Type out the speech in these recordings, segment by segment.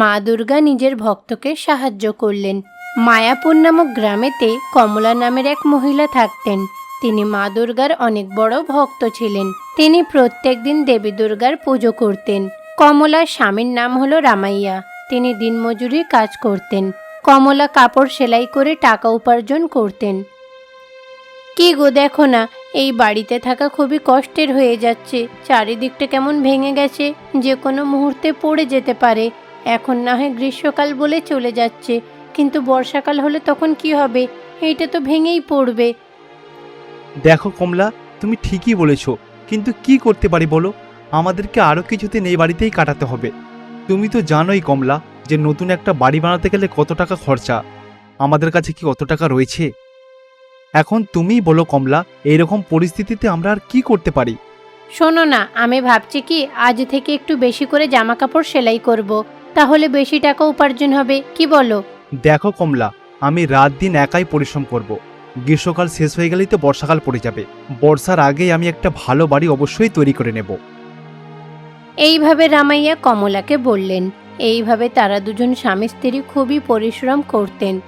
মা দুর্গা নিজের ভক্তকে সাহায্য করলেন। মায়াপুর নামক গ্রামেতে কমলা নামের এক মহিলা থাকতেন। তিনি মা দুর্গার অনেক বড় ভক্ত ছিলেন। তিনি প্রত্যেক দিন দেবী দুর্গার পুজো করতেন। কমলার স্বামীর নাম হলো রামাইয়া। তিনি দিনমজুরি কাজ করতেন। কমলা কাপড় সেলাই করে টাকা উপার্জন করতেন। কি গো দেখো না, এই বাড়িতে থাকা খুবই কষ্টের হয়ে যাচ্ছে। চারিদিকটা কেমন ভেঙে গেছে। যে কোনো মুহূর্তে পড়ে যেতে পারে। এখন না হয় গ্রীষ্মকাল বলে চলে যাচ্ছে কিন্তু বর্ষাকাল হলে তখন কি হবে? এইটা তো ভেঙেই পড়বে। দেখো কমলা তুমি ঠিকই বলেছ কিন্তু কি করতে পারি বলো? আমাদেরকে আরও কিছুদিন এই বাড়িতেই কাটাতে হবে। তুমি তো জানোই কমলা যে নতুন একটা বাড়ি বানাতে গেলে কত টাকা খরচা। আমাদের কাছে কি অত টাকা রয়েছে? এখন তুমিই বলো কমলা এইরকম পরিস্থিতিতে আমরা আর কি করতে পারি? শোনো না আমি ভাবছি কি আজ থেকে একটু বেশি করে জামা কাপড় সেলাই করব। তাহলে বেশি টাকা উপার্জন হবে কি বলো? দেখো কমলা আমি রাত দিন একাই পরিশ্রম করব। গ্রীষ্মকাল শেষ হয়ে গেলেই তো বর্ষাকাল পড়ে যাবে। বর্ষার আগেই আমি একটা ভালো বাড়ি অবশ্যই তৈরি করে নেব। এইভাবে রামাইয়া কমলাকে বললেন। এইভাবে তারা দুজন স্বামী স্ত্রী খুবই পরিশ্রম করতেন।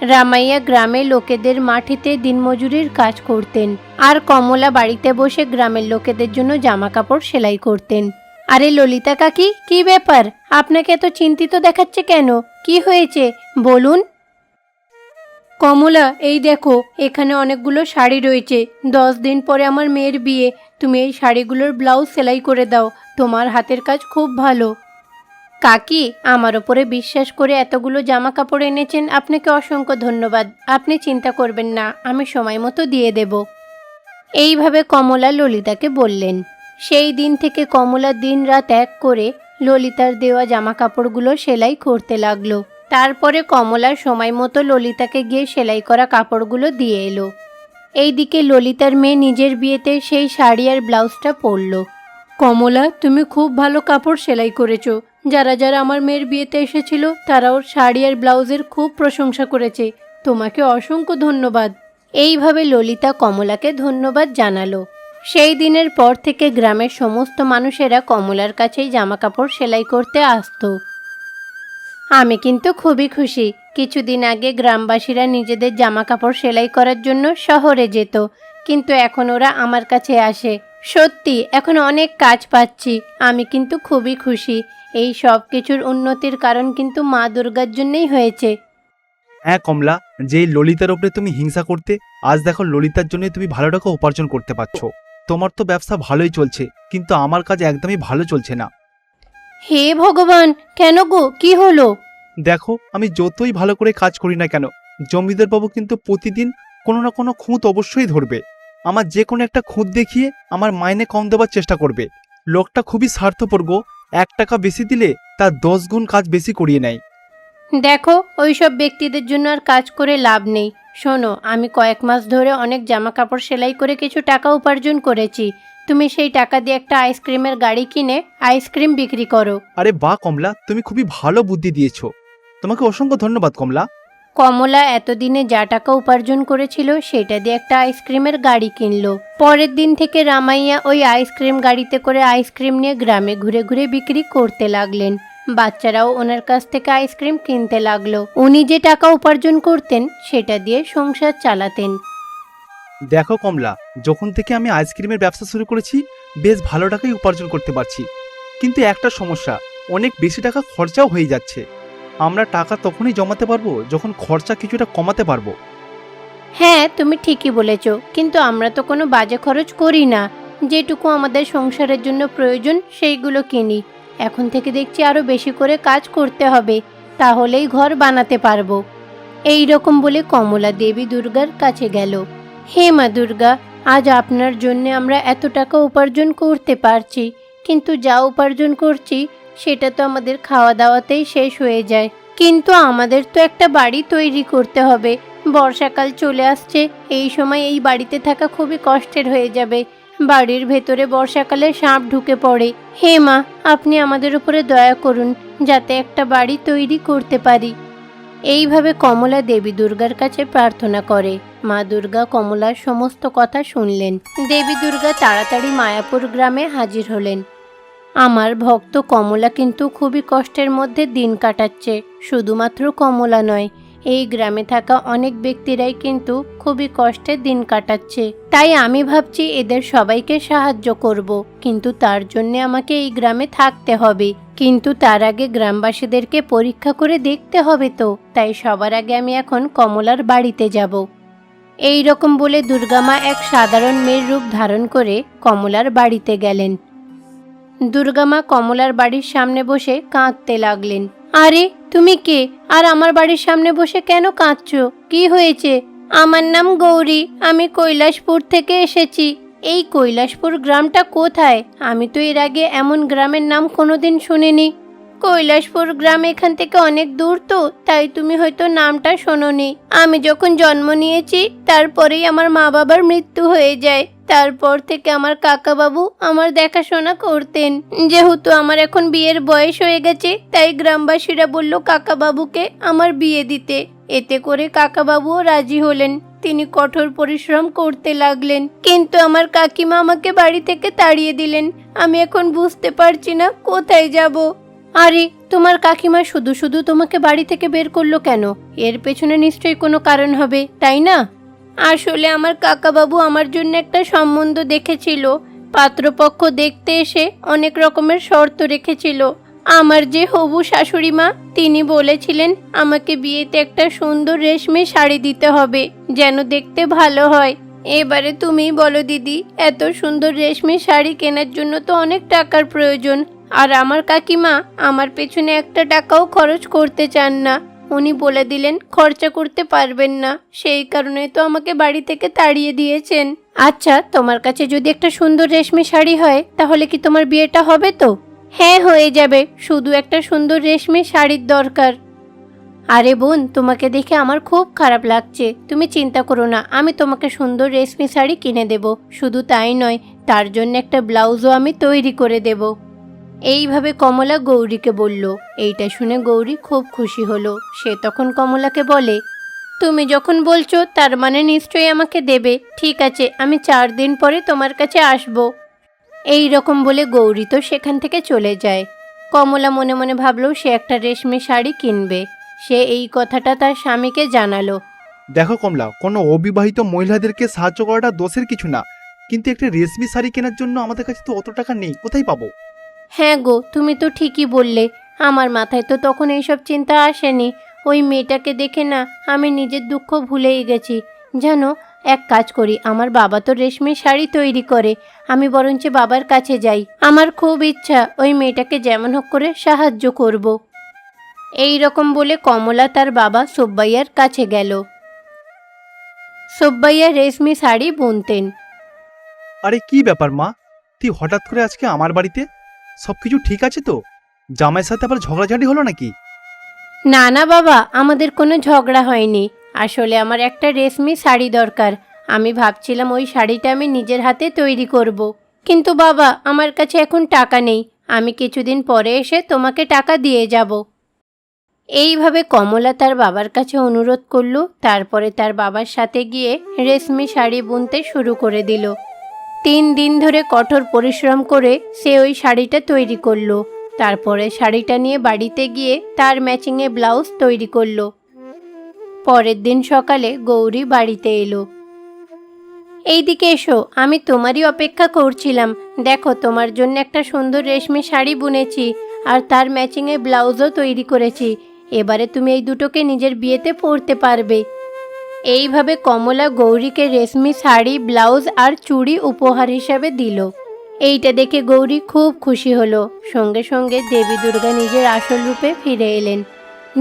রামাইয়া গ্রামে লোকেদের মাটিতে দিনমজুরির কাজ করতেন। আর কমলা বাড়িতে বসে গ্রামের লোকেদের জন্য জামা কাপড় সেলাই করতেন। আরে ললিতা কাকি, কি ব্যাপার? আপনাকে এত চিন্তিত দেখাচ্ছে কেন? কি হয়েছে? বলুন। কমলা, এই দেখো, এখানে অনেকগুলো শাড়ি রয়েছে। দশ দিন পরে আমার মেয়ের বিয়ে। তুমি এই শাড়িগুলোর ব্লাউজ সেলাই করে দাও। তোমার হাতের কাজ খুব ভালো। কাকি, আমার ওপরে বিশ্বাস করে এতগুলো জামা কাপড় এনেছেন, আপনাকে অসংখ্য ধন্যবাদ। আপনি চিন্তা করবেন না, আমি সময় মতো দিয়ে দেব। এইভাবে কমলা ললিতাকে বললেন। সেই দিন থেকে কমলা দিন রাত এক করে ললিতার দেওয়া জামা কাপড়গুলো সেলাই করতে লাগল। তারপরে কমলা সময় মতো ললিতাকে গিয়ে সেলাই করা কাপড়গুলো দিয়ে এলো। এইদিকে ললিতার মেয়ে নিজের বিয়েতে সেই শাড়ি আর ব্লাউজটা পরলো। কমলা, তুমি খুব ভালো কাপড় সেলাই করেছ। যারা যারা আমার মেয়ের বিয়েতে এসেছিল, তারাও শাড়ি আর ব্লাউজের খুব প্রশংসা করেছে। তোমাকে অসংখ্য ধন্যবাদ। এইভাবে ললিতা কমলাকে ধন্যবাদ জানালো। সেই দিনের পর থেকে গ্রামের সমস্ত মানুষেরা কমলার কাছেই জামা কাপড় সেলাই করতে আসতো। আমি কিন্তু খুবই খুশি। কিছুদিন আগে গ্রামবাসীরা নিজেদের জামা কাপড় সেলাই করার জন্য শহরে যেত, কিন্তু এখন ওরা আমার কাছে আসে। সত্যি, এখন অনেক কাজ পাচ্ছি। আমি কিন্তু খুবই খুশি। এই সব কিছুর উন্নতির কারণ কিন্তু মা দুর্গার জন্যই হয়েছে। হ্যাঁ কমলা যেই ললিতার ওপরে তুমি হিংসা করতে, আজ দেখো ললিতার জন্য তুমি ভালো টাকা উপার্জন করতে পারছ। তোমার তো ব্যবসা ভালোই চলছে কিন্তু আমার কাজ একদমই ভালো চলছে না। হে ভগবান কেন গো? কি হলো? দেখো আমি যতই ভালো করে কাজ করি না কেন জমিদার বাবু কিন্তু প্রতিদিন কোনো না কোনো খুঁত অবশ্যই ধরবে। আমার যে কোনো একটা খুঁত দেখিয়ে আমার মাইনে কম দেওয়ার চেষ্টা করবে। লোকটা খুবই স্বার্থপর গো এক টাকা বেশি দিলে তার দশ গুণ কাজ বেশি করিয়ে নেয়। দেখো ওইসব ব্যক্তিদের জন্য আর কাজ করে লাভ নেই। শোনো আমি কয়েক মাস ধরে অনেক জামা কাপড় সেলাই করে কিছু টাকা উপার্জন করেছি। তুমি সেই টাকা দিয়ে একটা আইসক্রিমের গাড়ি কিনে আইসক্রিম বিক্রি করো। আরে বা কমলা তুমি খুবই ভালো বুদ্ধি দিয়েছ। তোমাকে অসংখ্য ধন্যবাদ কমলা। কমলা এতদিনে যা টাকা উপার্জন করেছিল সেটা দিয়ে একটা আইসক্রিমের গাড়ি কিনলো। পরের দিন থেকে রামাইয়া ওই আইসক্রিম গাড়িতে করে আইসক্রিম নিয়ে গ্রামে ঘুরে ঘুরে বিক্রি করতে লাগলেন। বাচ্চারাও ওনার কাছ থেকে আইসক্রিম কিনতে লাগল। উনি যে টাকা উপার্জন করতেন সেটা দিয়ে সংসার চালাতেন। দেখো কমলা যখন থেকে আমি আইসক্রিমের ব্যবসা শুরু করেছি বেশ ভালো টাকাই উপার্জন করতে পারছি। কিন্তু একটা সমস্যা অনেক বেশি টাকা খরচাও হয়ে যাচ্ছে। আমরা টাকা তখনই জমাতে পারব যখন খরচা কিছুটা কমাতে পারব। হ্যাঁ তুমি ঠিকই বলেছ কিন্তু আমরা তো কোনো বাজে খরচ করি না। যেটুকু আমাদের সংসারের জন্য প্রয়োজন সেইগুলো কিনি। এখন থেকে দেখছি আরও বেশি করে কাজ করতে হবে, তাহলেই ঘর বানাতে পারব। এই রকম বলে কমলা দেবী দুর্গার কাছে গেল। হে মা দুর্গা, আজ আপনার জন্য আমরা এত টাকা উপার্জন করতে পারছি, কিন্তু যা উপার্জন করছি, সেটা তো আমাদের খাওয়া দাওয়াতেই শেষ হয়ে যায়। কিন্তু আমাদের তো একটা বাড়ি তৈরি করতে হবে। বর্ষাকাল চলে আসছে, এই সময় এই বাড়িতে থাকা খুবই কষ্টের হয়ে যাবে। বাড়ির ভেতরে বর্ষাকালে সাপ ঢুকে পড়ে। হে মা, আপনি আমাদের উপরে দয়া করুন, যাতে একটা বাড়ি তৈরি করতে পারি। এইভাবে কমলা দেবী দুর্গার কাছে প্রার্থনা করে। মা দুর্গা কমলার সমস্ত কথা শুনলেন। দেবী দুর্গা তাড়াতাড়ি মায়াপুর গ্রামে হাজির হলেন। আমার ভক্ত কমলা কিন্তু খুবই কষ্টের মধ্যে দিন কাটাচ্ছে, শুধুমাত্র কমলা নয় এই গ্রামে থাকা অনেক ব্যক্তিরাই কিন্তু খুবই কষ্টে দিন কাটাচ্ছে। তাই আমি ভাবছি এদের সবাইকে সাহায্য করব, কিন্তু তার জন্য আমাকে এই গ্রামে থাকতে হবে। কিন্তু তার আগে গ্রামবাসীদেরকে পরীক্ষা করে দেখতে হবে তো, তাই সবার আগে আমি এখন কমলার বাড়িতে যাব। এই রকম বলে দুর্গামা এক সাধারণ মেয়ের রূপ ধারণ করে কমলার বাড়িতে গেলেন। দুর্গামা কমলার বাড়ির সামনে বসে কাঁদতে লাগলেন। আরে, তুমি কে? আর আমার বাড়ির সামনে বসে কেন কাঁদছো? কি হয়েছে? আমার নাম গৌরী, আমি কৈলাসপুর থেকে এসেছি। এই কৈলাসপুর গ্রামটা কোথায়? আমি তো এর আগে এমন গ্রামের নাম কোনোদিন শুনিনি। কৈলাসপুর গ্রাম এখান থেকে অনেক দূর তো, তাই তুমি হয়তো নামটা শোনোনি। আমি যখন জন্ম নিয়েছি, তারপরেই আমার মা বাবার মৃত্যু হয়ে যায়। তারপর থেকে আমার কাকাবাবু আমার দেখাশোনা করতেন। যেহেতু আমার এখন বিয়ের বয়স হয়ে গেছে, তাই গ্রামবাসীরা বলল কাকাবাবুকে আমার বিয়ে দিতে। এতে করে কাকাবাবুও রাজি হলেন। তিনি কঠোর পরিশ্রম করতে লাগলেন। কিন্তু আমার কাকিমা আমাকে বাড়ি থেকে তাড়িয়ে দিলেন। আমি এখন বুঝতে পারছি না কোথায় যাব। আরে, তোমার কাকিমা শুধু শুধু তোমাকে বাড়ি থেকে বের করল কেন? এর পেছনে নিশ্চয়ই কোনো কারণ হবে, তাই না? আসলে আমার কাকাবাবু আমার জন্য একটা সম্বন্ধ দেখেছিল। পাত্রপক্ষ দেখতে এসে অনেক রকমের শর্ত রেখেছিল। আমার যে হবু শাশুড়ি মা, তিনি বলেছিলেন, আমাকে বিয়েতে একটা সুন্দর রেশমি শাড়ি দিতে হবে, যেন দেখতে ভালো হয়। এবারে তুমি বলো দিদি, এত সুন্দর রেশমি শাড়ি কেনার জন্য তো অনেক টাকার প্রয়োজন। আর আমার কাকিমা, আমার পেছনে একটা টাকাও খরচ করতে চান না। উনি বলে দিলেন, খরচা করতে পারবেন না। সেই কারণে তো আমাকে বাড়ি থেকে তাড়িয়ে দিয়েছেন। আচ্ছা তোমার কাছে যদি একটা সুন্দর রেশমি শাড়ি হয়, তাহলে কি তোমার বিয়েটা হবে তো? হ্যাঁ হয়ে যাবে। শুধু একটা সুন্দর রেশমি শাড়ির দরকার। আরে বোন, তোমাকে দেখে আমার খুব খারাপ লাগছে। তুমি চিন্তা করো না, আমি তোমাকে সুন্দর রেশমি শাড়ি কিনে দেব। শুধু তাই নয়, তার জন্য একটা ব্লাউজও আমি তৈরি করে দেব। এইভাবে কমলা গৌরীকে বলল, এইটা শুনে গৌরী খুব খুশি হলো। সে তখন কমলাকে বলে, তুমি যখন বলছো, তার মানে নিশ্চয়ই আমাকে দেবে। ঠিক আছে, আমি চার দিন পরে তোমার কাছে আসব। এই রকম বলে গৌরী তো সেখান থেকে চলে যায়। কমলা মনে মনে ভাবলো, সে একটা রেশমি শাড়ি কিনবে। সে এই কথাটা তার স্বামীকে জানালো। দেখো কমলা, কোনো অবিবাহিত মহিলাদেরকে সাহায্য করাটা দোষের কিছু না। কিন্তু একটা রেশমি শাড়ি কেনার জন্য আমাদের কাছে তো অত টাকা নেই, কোথায় পাবো? হ্যাঁ গো, তুমি তো ঠিকই বললে। আমার মাথায় তো তখন এইসব চিন্তা আসেনি। ওই মেয়েটাকে দেখে না আমি নিজের দুঃখ ভুলেই গেছি। জানো এক কাজ করি, আমার বাবা তো রেশমি শাড়ি তৈরি করে, আমি বরঞ্চ বাবার কাছে যাই। আমার খুব ইচ্ছা ওই মেয়েটাকে যেমন হোক করে সাহায্য করব। এই রকম বলে কমলা তার বাবা সুব্বাইয়ার কাছে গেল। সুব্বাইয়া রেশমি শাড়ি বুনতেন। আরে কি ব্যাপার মা? তুই হঠাৎ করে আজকে আমার বাড়িতে সব কিছু ঠিক আছে তো? জামাইয়ের সাথে আবার ঝগড়াঝাটি হলো নাকি? না না বাবা, আমাদের কোনো ঝগড়া হয়নি। আসলে আমার একটা রেশমি শাড়ি দরকার। আমি ভাবছিলাম ওই শাড়িটা আমি নিজের হাতে তৈরি করব। কিন্তু বাবা, আমার কাছে এখন টাকা নেই। আমি কিছুদিন পরে এসে তোমাকে টাকা দিয়ে যাব। এইভাবে কমলা তার বাবার কাছে অনুরোধ করল। তারপরে তার বাবার সাথে গিয়ে রেশমি শাড়ি বুনতে শুরু করে দিল। তিন দিন ধরে কঠোর পরিশ্রম করে সে ওই শাড়িটা তৈরি করল। তারপরে শাড়িটা নিয়ে বাড়িতে গিয়ে তার ম্যাচিংয়ে ব্লাউজ তৈরি করল। পরের দিন সকালে গৌরী বাড়িতে এলো। এইদিকে এসো, আমি তোমারই অপেক্ষা করছিলাম। দেখো, তোমার জন্য একটা সুন্দর রেশমি শাড়ি বুনেছি আর তার ম্যাচিংয়ে ব্লাউজও তৈরি করেছি। এবারে তুমি এই দুটোকে নিজের বিয়েতে পরতে পারবে। এইভাবে কমলা গৌরীকে রেশমি শাড়ি, ব্লাউজ আর চুড়ি উপহার হিসাবে দিল। এইটা দেখে গৌরী খুব খুশি হলো। সঙ্গে সঙ্গে দেবী দুর্গা নিজের আসল রূপে ফিরে এলেন।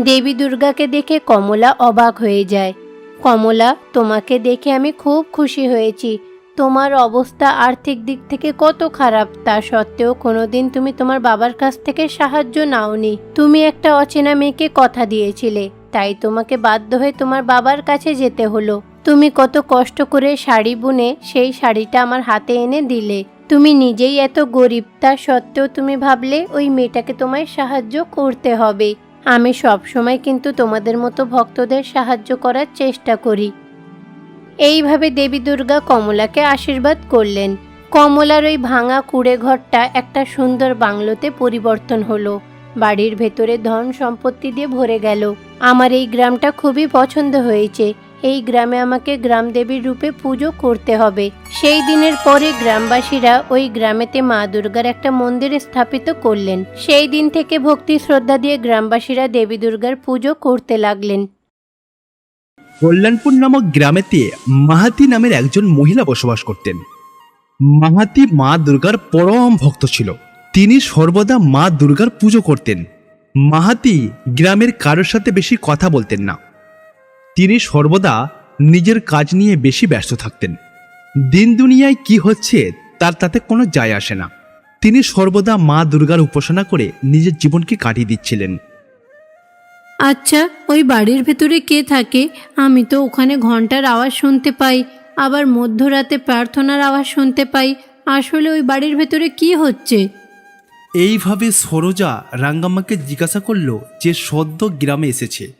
দেবী দুর্গাকে দেখে কমলা অবাক হয়ে যায়। কমলা, তোমাকে দেখে আমি খুব খুশি হয়েছি। তোমার অবস্থা আর্থিক দিক থেকে কত খারাপ, তা সত্ত্বেও কোনোদিন তুমি তোমার বাবার কাছ থেকে সাহায্য নাওনি। তুমি একটা অচেনা মেয়েকে কথা দিয়েছিলে। তাই তোমাকে বাধ্য হয়ে তোমার বাবার কাছে যেতে হলো। তুমি কত কষ্ট করে শাড়ি বুনে সেই শাড়িটা আমার হাতে এনে দিলে। তুমি নিজেই এত গরিব, তা সত্ত্বেও তুমি ভাবলে ওই মেয়েটাকে তোমায় সাহায্য করতে হবে। আমি সব সময় কিন্তু তোমাদের মতো ভক্তদের সাহায্য করার চেষ্টা করি। এইভাবে দেবী দুর্গা কমলাকে আশীর্বাদ করলেন। কমলার ওই ভাঙা কুড়ে ঘরটা একটা সুন্দর বাংলোতে পরিবর্তন হলো। বাড়ির ভেতরে ধন সম্পত্তি দিয়ে ভরে গেল। আমার এই গ্রামটা খুবই পছন্দ হয়েছে। এই গ্রামে আমাকে গ্রাম দেবীর রূপে পুজো করতে হবে। সেই দিনের পরে গ্রামবাসীরা ওই গ্রামেতে মা দুর্গার একটা মন্দির স্থাপিত করলেন। সেই দিন থেকে ভক্তি শ্রদ্ধা দিয়ে গ্রামবাসীরা দেবী দুর্গার পুজো করতে লাগলেন। কল্যাণপুর নামক গ্রামেতে মাহাতি নামের একজন মহিলা বসবাস করতেন। মাহাতি মা দুর্গার পরম ভক্ত ছিল। তিনি সর্বদা মা দুর্গার পুজো করতেন। মাহাতি গ্রামের কারোর সাথে বেশি কথা বলতেন না। তিনি সর্বদা নিজের কাজ নিয়ে বেশি ব্যস্ত থাকতেন। দিন দুনিয়ায় কি হচ্ছে তার তাতে কোনো যায় আসে না। তিনি সর্বদা মা দুর্গার উপাসনা করে নিজের জীবনকে কাটিয়ে দিচ্ছিলেন। আচ্ছা ওই বাড়ির ভেতরে কে থাকে? আমি তো ওখানে ঘণ্টার আওয়াজ শুনতে পাই, আবার মধ্যরাতে প্রার্থনার আওয়াজ শুনতে পাই। আসলে ওই বাড়ির ভেতরে কি হচ্ছে? এইভাবে সরোজা রাঙ্গাম্মাকে জিজ্ঞাসা করল যে সদ্য গ্রামে এসেছে।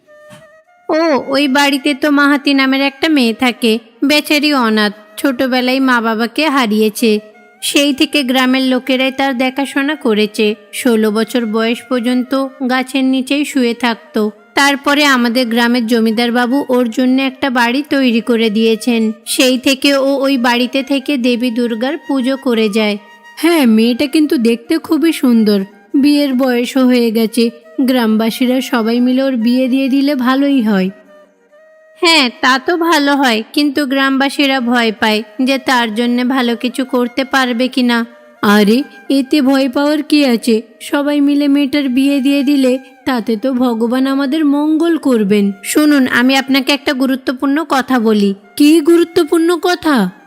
ও, ওই বাড়িতে তো মাহাতি নামের একটা মেয়ে থাকে, বেচারি অনাথ, ছোটবেলায় মা বাবাকে হারিয়েছে। সেই থেকে গ্রামের লোকেরাই তার দেখাশোনা করেছে। ষোলো বছর বয়স পর্যন্ত গাছের নিচেই শুয়ে থাকতো। তারপরে আমাদের গ্রামের জমিদার বাবু ওর জন্য একটা বাড়ি তৈরি করে দিয়েছেন। সেই থেকে ও ওই বাড়িতে থেকে দেবী দুর্গার পুজো করে যায়। হ্যাঁ মেয়েটা কিন্তু দেখতে খুবই সুন্দর। বিয়ের বয়সও হয়ে গেছে। গ্রামবাসীরা সবাই মিলে ওর বিয়ে দিয়ে দিলে ভালোই হয়। হ্যাঁ তা তো ভালো হয় কিন্তু গ্রামবাসীরা ভয় পায় যে তার জন্য ভালো কিছু করতে পারবে কিনা। আরে এতে ভয় পাওয়ার কি আছে? সবাই মিলে মেয়েটার বিয়ে দিয়ে দিলে তাতে তো ভগবান আমাদের মঙ্গল করবেন। শুনুন আমি আপনাকে একটা গুরুত্বপূর্ণ কথা বলি। কি গুরুত্বপূর্ণ কথা?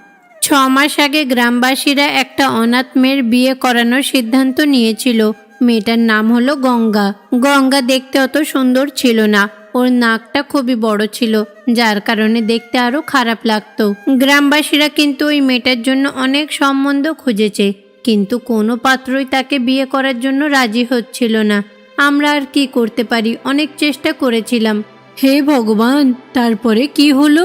ছ মাস আগে গ্রামবাসীরা একটা অনাথ মেয়ের বিয়ে করানোর সিদ্ধান্ত নিয়েছিল। মেয়েটার নাম হলো গঙ্গা। গঙ্গা দেখতে অত সুন্দর ছিল না। ওর নাকটা খুবই বড় ছিল, যার কারণে দেখতে আরও খারাপ লাগতো। গ্রামবাসীরা কিন্তু ওই মেয়েটার জন্য অনেক সম্বন্ধ খুঁজেছে, কিন্তু কোনো পাত্রই তাকে বিয়ে করার জন্য রাজি হচ্ছিল না। আমরা আর কি করতে পারি? অনেক চেষ্টা করেছিলাম। হে ভগবান, তারপরে কি হলো?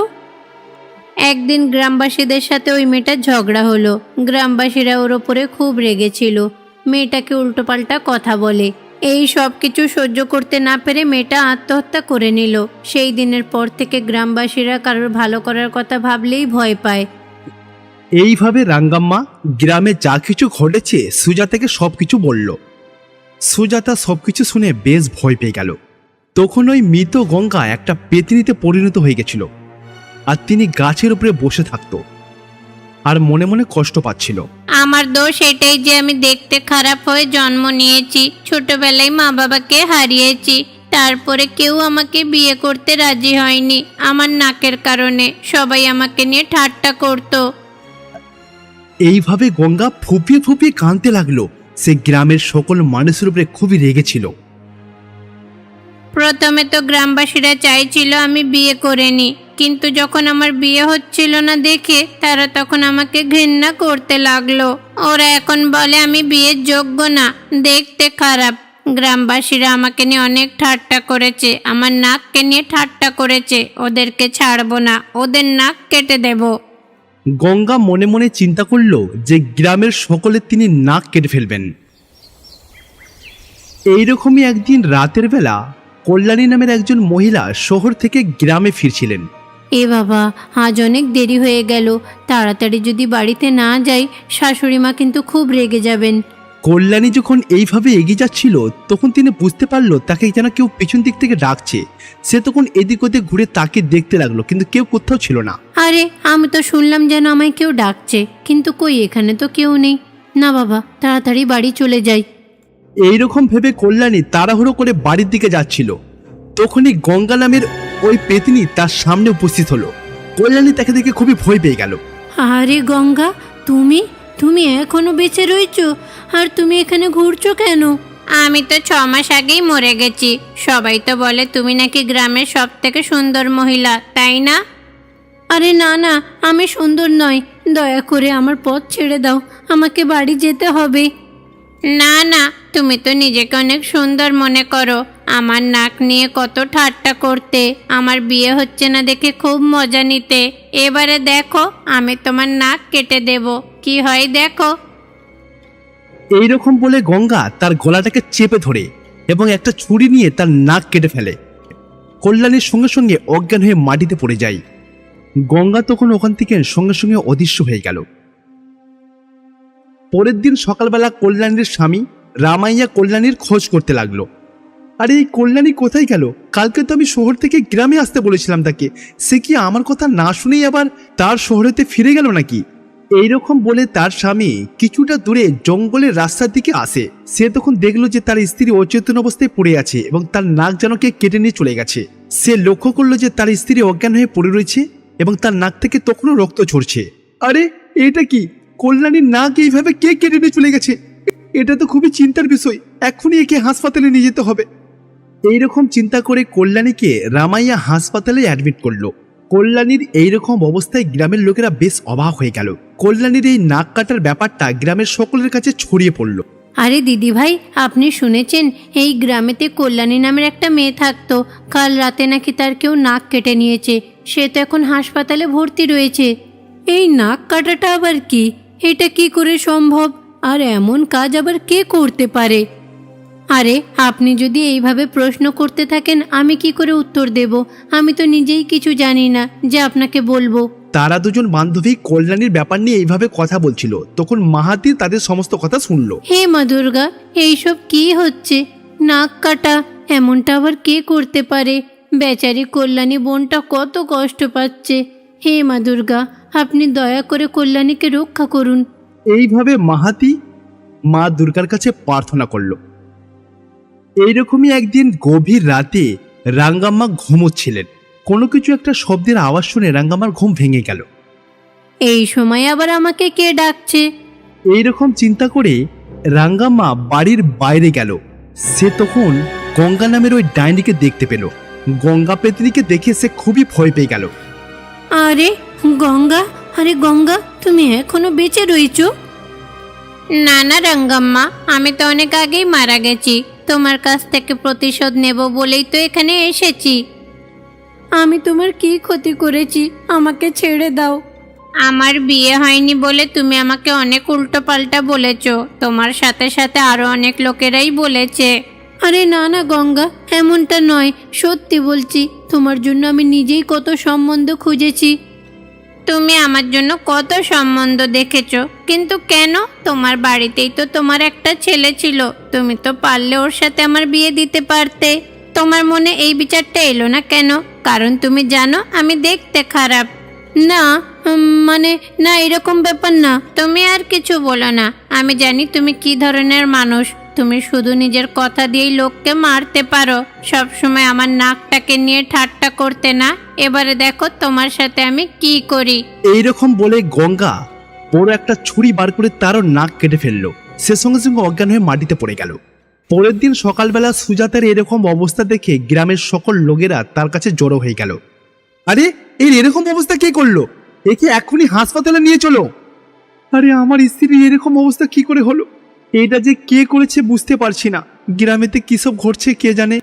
একদিন গ্রামবাসীদের সাথে ওই মেয়েটার ঝগড়া হলো। গ্রামবাসীরা ওর ওপরে খুব রেগেছিল। মেয়েটাকে উল্টোপাল্টা কথা বলে। এই সব কিছু সহ্য করতে না পেরে মেয়েটা আত্মহত্যা করে নিল। সেই দিনের পর থেকে গ্রামবাসীরা কারোর ভালো করার কথা ভাবলেই ভয় পায়। এইভাবে রাঙ্গাম্মা গ্রামে যা কিছু ঘটেছে সুজাতাকে সব কিছু বলল। সুজাতা সব কিছু শুনে বেশ ভয় পেয়ে গেল। তখন ওই মৃত গঙ্গা একটা পেতনিতে পরিণত হয়ে গেছিল। আর তিনি গাছের উপরে বসে থাকতো আর মনে মনে কষ্ট পাচ্ছিল। আমার দোষ এটাই যে আমি দেখতে খারাপ হয়ে জন্ম নিয়েছি। ছোটবেলায় মা বাবাকে হারিয়েছি। তারপরে কেউ আমাকে বিয়ে করতে রাজি হয়নি। আমার নাকের কারণে সবাই আমাকে নিয়ে ঠাট্টা করতো। এইভাবে গঙ্গা ফুপিয়ে ফুপিয়ে কাঁদতে লাগল। সে গ্রামের সকল মানুষের উপরে খুবই রেগেছিল। প্রথমে তো গ্রামবাসীরা চাইছিল আমি বিয়ে করে নি কিন্তু যখন আমার বিয়ে হচ্ছিল না দেখে তারা তখন আমাকে ঘৃণা করতে লাগল। ওরা এখন বলে, আমি বিয়ের যোগ্য না, দেখতে খারাপ। গ্রামবাসীরা আমাকে নিয়ে অনেক ঠাট্টা করেছে, আমার নাককে নিয়ে ঠাট্টা করেছে, ওদেরকে ছাড়বো না, ওদের নাক কেটে দেব। গঙ্গা মনে মনে চিন্তা করল যে গ্রামের সকলে তিনি নাক কেটে ফেলবেন। এইরকমই একদিন রাতের বেলা কল্যাণী নামের একজন মহিলা শহর থেকে গ্রামে ফিরছিলেন। এ বাবা আজ অনেক দেরি হয়ে গেল। তাড়াতাড়ি যদি বাড়িতে না যাই শাশুড়ি মা কিন্তু খুব রেগে যাবেন। কল্যাণী যখন এইভাবে এগিয়ে যাচ্ছিল তখন তিনি বুঝতে পারল তাকে যেন কেউ পিছন দিক থেকে ডাকছে। সে তখন এদিক ওদিক ঘুরে তাকে দেখতে লাগল কিন্তু কেউ কোথাও ছিল না। আরে আমি তো শুনলাম যেন আমায় কেউ ডাকছে কিন্তু কই এখানে তো কেউ নেই। না বাবা তাড়াতাড়ি বাড়ি চলে যাই। এইরকম ভেবে কল্যাণী তাড়াহুড়ো করে বাড়ির দিকে যাচ্ছিল। তখনই গঙ্গা নামের ওই পেতনি তার সামনে উপস্থিত হলো। কল্যাণী তাকে দেখে খুবই ভয় পেয়ে গেল। আরে গঙ্গা তুমি? তুমি এখনও বেঁচে রয়েছো আর তুমি এখানে ঘুরছো কেন? আমি তো ছ মাস আগেই মরে গেছি। সবাই তো বলে তুমি নাকি গ্রামের সব থেকে সুন্দর মহিলা তাই না? আরে না না আমি সুন্দর নয় দয়া করে আমার পথ ছেড়ে দাও। আমাকে বাড়ি যেতে হবে। না না, তুমি তো নিজেকে অনেক সুন্দর মনে করো। আমার নাক নিয়ে কত ঠাট্টা করতে। আমার বিয়ে হচ্ছে না দেখে খুব মজা নিতে। এবারে দেখো, আমি তোমার নাক কেটে দেব। কি হয় দেখো। এই রকম বলে গঙ্গা তার গলাটাকে চেপে ধরে এবং একটা ছুরি নিয়ে তার নাক কেটে ফেলে। কল্যাণীর সঙ্গে সঙ্গে অজ্ঞান হয়ে মাটিতে পড়ে যায়। গঙ্গা তখন ওখান থেকে সঙ্গে সঙ্গে অদৃশ্য হয়ে গেল। পরের দিন সকালবেলা কল্যাণীর স্বামী রামাইয়া কল্যাণীর খোঁজ করতে লাগল। আরে এই কল্যাণী কোথায় গেল? কালকে তো আমি শহর থেকে গ্রামে আসতে বলেছিলাম তাকে। সে কি আমার কথা না শুনেই আবার তার শহরেতে ফিরে গেল নাকি? এইরকম বলে তার স্বামী কিছুটা দূরে জঙ্গলের রাস্তার দিকে আসে। সে তখন দেখল যে তার স্ত্রী অচেতন অবস্থায় পড়ে আছে এবং তার নাক যেন কে কেটে নিয়ে চলে গেছে। সে লক্ষ্য করল যে তার স্ত্রী অজ্ঞান হয়ে পড়ে রয়েছে এবং তার নাক থেকে তখনও রক্ত ঝরছে। আরে, এটা কি? কল্যাণীর নাক এইভাবে কে কেটে নিয়ে চলে গেছে? এটা তো খুবই চিন্তার বিষয়। এখনই একে হাসপাতালে নিয়ে যেতে হবে। এইরকম চিন্তা করে কল্যাণীকে রামাইয়া হাসপাতালে অ্যাডমিট করল। কল্যাণীর এইরকম অবস্থায় গ্রামের লোকেরা বেশ অবাক হয়ে গেল। কল্যাণীর এই নাক কাটার ব্যাপারটা গ্রামের সকলের কাছে ছড়িয়ে পড়ল। আরে দিদি ভাই আপনি শুনেছেন এই গ্রামেতে কল্যাণী নামের একটা মেয়ে থাকতো। কাল রাতে নাকি তার কেউ নাক কেটে নিয়েছে। সে তো এখন হাসপাতালে ভর্তি রয়েছে। এই নাক কাটাটা আবার কি? এটা কি করে সম্ভব? আর এমন কাজ আবার কে করতে পারে? আরে আপনি যদি এইভাবে প্রশ্ন করতে থাকেন আমি কি করে উত্তর দেব? আমি তো নিজেই কিছু জানি না যে আপনাকে বলব। তারা দুজন বান্ধবী কল্যাণীর ব্যাপার নিয়ে এইভাবে কথা বলছিল। তখন মাহাতি তাদের সমস্ত কথা শুনলো। হে মা দুর্গা এইসব কি হচ্ছে? নাক কাটা এমনটা আবার কে করতে পারে? বেচারি কল্যাণী বোনটা কত কষ্ট পাচ্ছে। হে মা দুর্গা আপনি দয়া করে কল্যাণীকে রক্ষা করুন। এইভাবে মাহাতি মা দুর্গার কাছে প্রার্থনা করল। এইরকমই একদিন গভীর রাতে রাঙ্গাম্মা ঘুমোচ্ছিলেন। কোনো কিছু একটা শব্দের আওয়াজ শুনে রাঙ্গাম্মার ঘুম ভেঙে গেল। এই সময় আবার আমাকে কে ডাকছে? এইরকম চিন্তা করে রাঙ্গাম্মা বাড়ির বাইরে গেল। সে তখন গঙ্গা নামের ওই ডাইনিকে দেখতে পেল। গঙ্গা পেতনিকে দেখে সে খুবই ভয় পেয়ে গেল। আরে গঙ্গা আরে গঙ্গা তুমি এখনও বেঁচে রয়েছো না না রঙ্গাম্মা আমি তো অনেক আগেই মারা গেছি। তোমার কাছ থেকে প্রতিশোধ নেব বলেই তো এখানে এসেছি। আমি তোমার কি ক্ষতি করেছি? আমাকে ছেড়ে দাও। আমার বিয়ে হয়নি বলে তুমি আমাকে অনেক উল্টো পাল্টা বলেছ। তোমার সাথে সাথে আরও অনেক লোকেরাই বলেছে। আরে না না গঙ্গা এমনটা নয়। সত্যি বলছি তোমার জন্য আমি নিজেই কত সম্বন্ধ খুঁজেছি। তুমি আমার জন্য কত সম্বন্ধ দেখেছ? কিন্তু কেন? তোমার বাড়িতেই তো তোমার একটা ছেলে ছিল। তুমি তো পারলে ওর সাথে আমার বিয়ে দিতে পারতে। তোমার মনে এই বিচারটা এলো না কেন? কারণ তুমি জানো আমি দেখতে খারাপ। না মানে না এরকম ব্যাপার না। তুমি আর কিছু বলো না। আমি জানি তুমি কি ধরনের মানুষ। তুমি শুধু নিজের কথা দিয়েই লোককে মারতে পারো। সব সময় আমার নাকটাকে নিয়ে ঠাট্টা করতে না। এবারে দেখো তোমার সাথে আমি কি করি। এইরকম বলে গঙ্গা বড় একটা ছুরি বার করে তারও নাক কেটে ফেলল। সে সঙ্গে সঙ্গে অজ্ঞান হয়ে মাটিতে পড়ে গেল। পরের দিন সকালবেলা সুজাতার এরকম অবস্থা দেখে গ্রামের সকল লোকেরা তার কাছে জড়ো হয়ে গেল। আরে, এর এরকম অবস্থা কে করল? একে এখনই হাসপাতালে নিয়ে চলো। আরে, আমার স্ত্রীর এরকম অবস্থা কি করে হলো? এটা যে কে করেছে বুঝতে পারছি না। গ্রামেতে কিসব ঘটছে কে জানে?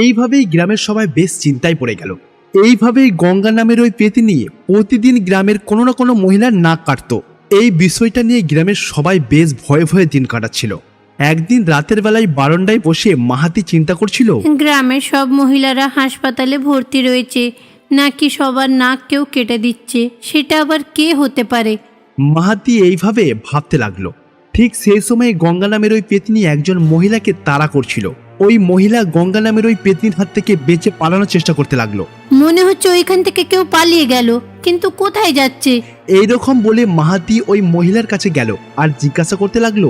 এইভাবেই গ্রামের সবাই বেশ চিন্তায় পড়ে গেল। এইভাবেই গঙ্গা নামের ওই পেতি নিয়ে প্রতিদিন গ্রামের কোনো না কোনো মহিলার নাক কাটতো। এই বিষয়টা নিয়ে গ্রামের সবাই বেশ ভয়ে ভয়ে দিন কাটাচ্ছিল। একদিন রাতের বেলায় বারান্দায় বসে মাহাতি চিন্তা করছিল গ্রামের সব মহিলারা হাসপাতালে ভর্তি রয়েছে নাকি সবার নাক কেউ কেটে দিচ্ছে? সেটা আবার কে হতে পারে? মাহাতি এইভাবে ভাবতে লাগল। ঠিক সেই সময় গঙ্গা নামের ওই পেতনি একজন মহিলাকে তাড়া করছিল। ওই মহিলা গঙ্গা নামের ওই পেতনির হাত থেকে বেঁচে পালানোর চেষ্টা করতে লাগল। মনে হচ্ছে ওইখান থেকে কেউ পালিয়ে গেল কিন্তু কোথায় যাচ্ছে? এইরকম বলে মাহাতি ওই মহিলার কাছে গেল আর জিজ্ঞাসা করতে লাগল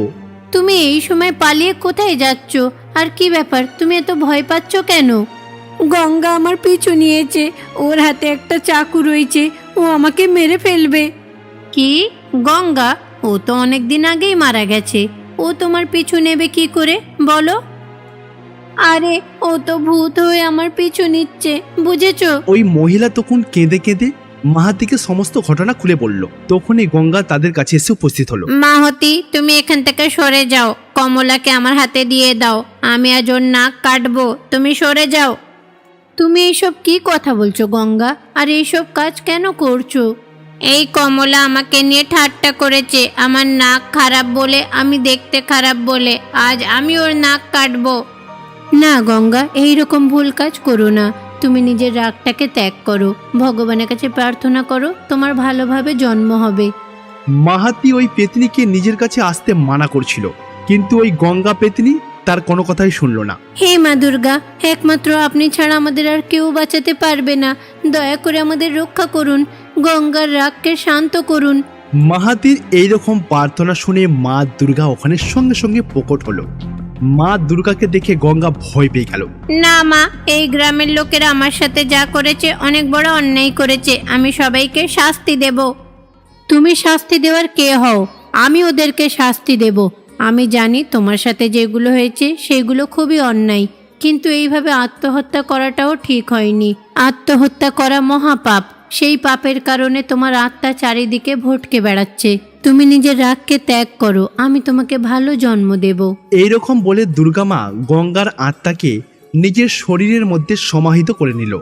তুমি এই সময় পালিয়ে কোথায় যাচ্ছ? আর কি ব্যাপার? তুমি এত ভয় পাচ্ছ কেন? গঙ্গা আমার পিছু নিয়েছে ওর হাতে একটা চাকু রয়েছে ও আমাকে মেরে ফেলবে। কি? গঙ্গা? ও তো অনেক দিন আগেই মারা গেছে। ও তোমার পিছু নেবে কি করে? বলো। আরে ও তো ভূত হয়ে আমার পিছু নিচ্ছে বুঝেছ? ওই মহিলা তখন কেঁদে কেঁদে মাহাতিকে সমস্ত ঘটনা খুলে বলল। তখনই গঙ্গা তাদের কাছে এসে উপস্থিত হলো। মাহতি তুমি এখান থেকে সরে যাও। কমলাকে আমার হাতে দিয়ে দাও। আমি আজ ওর নাক কাটবো। তুমি সরে যাও। তুমি এইসব কি কথা বলছো গঙ্গা? আর এইসব কাজ কেন করছ? এই কমলা আমাকে নিয়ে ঠাট্টা করেছে। আমার নাক খারাপ বলে আমি দেখতে খারাপ বলে। আজ আমি ওর নাক কাটবো। না গঙ্গা এই রকম ভুল কাজ করো না। তুমি নিজের রাগটাকে ত্যাগ করো। ভগবানের কাছে প্রার্থনা করো তোমার ভালোভাবে জন্ম হবে। মাহাতি ওই পেতনিকে নিজের কাছে আসতে মানা করছিল। কিন্তু ওই গঙ্গা পেতনি তার কোনো কথাই শুনল না। হে মা দুর্গা একমাত্র আপনি ছাড়া আমাদের আর কেউ বাঁচাতে পারবে না। দয়া করে আমাদের রক্ষা করুন। গঙ্গার রাগকে শান্ত করুন। মাহাতির এইরকম প্রার্থনা শুনে মা দুর্গা ওখানে সঙ্গে সঙ্গে প্রকট হলো। মা দুর্গাকে দেখে গঙ্গা ভয় পেয়ে গেল। না মা এই গ্রামের লোকেরা আমার সাথে যা করেছে অনেক বড় অন্যায় করেছে। আমি সবাইকে শাস্তি দেব। তুমি শাস্তি দেওয়ার কে হও? আমি ওদেরকে শাস্তি দেব। আমি জানি তোমার সাথে যেগুলো হয়েছে সেগুলো খুবই অন্যায়। কিন্তু এইভাবে আত্মহত্যা করাটাও ঠিক হয়নি। আত্মহত্যা করা মহাপাপ। সেই পাপের কারণে তোমার আত্মা চারিদিকে ভটকে বেড়াচ্ছে। তুমি নিজের রাগকে ত্যাগ করো আমি তোমাকে ভালো জন্ম দেবো। এইরকম বলে দুর্গা মা গঙ্গার আত্মাকে নিজের শরীরের মধ্যে সমাহিত করে নিল।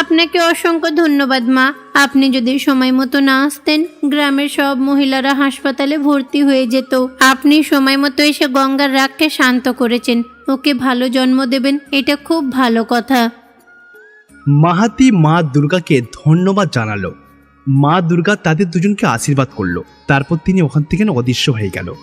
আপনাকে অসংখ্য ধন্যবাদ মা। আপনি যদি সময় মতো না আসতেন গ্রামের সব মহিলারা হাসপাতালে ভর্তি হয়ে যেত। আপনি সময় মতো এসে গঙ্গার রাগকে শান্ত করেছেন। ওকে ভালো জন্ম দেবেন এটা খুব ভালো কথা। মাহাতি মা দুর্গাকে ধন্যবাদ জানালো। মা দুর্গা তাদের দুজনকে আশীর্বাদ করল। তারপর তিনি ওখান থেকে অদৃশ্য হয়ে গেল।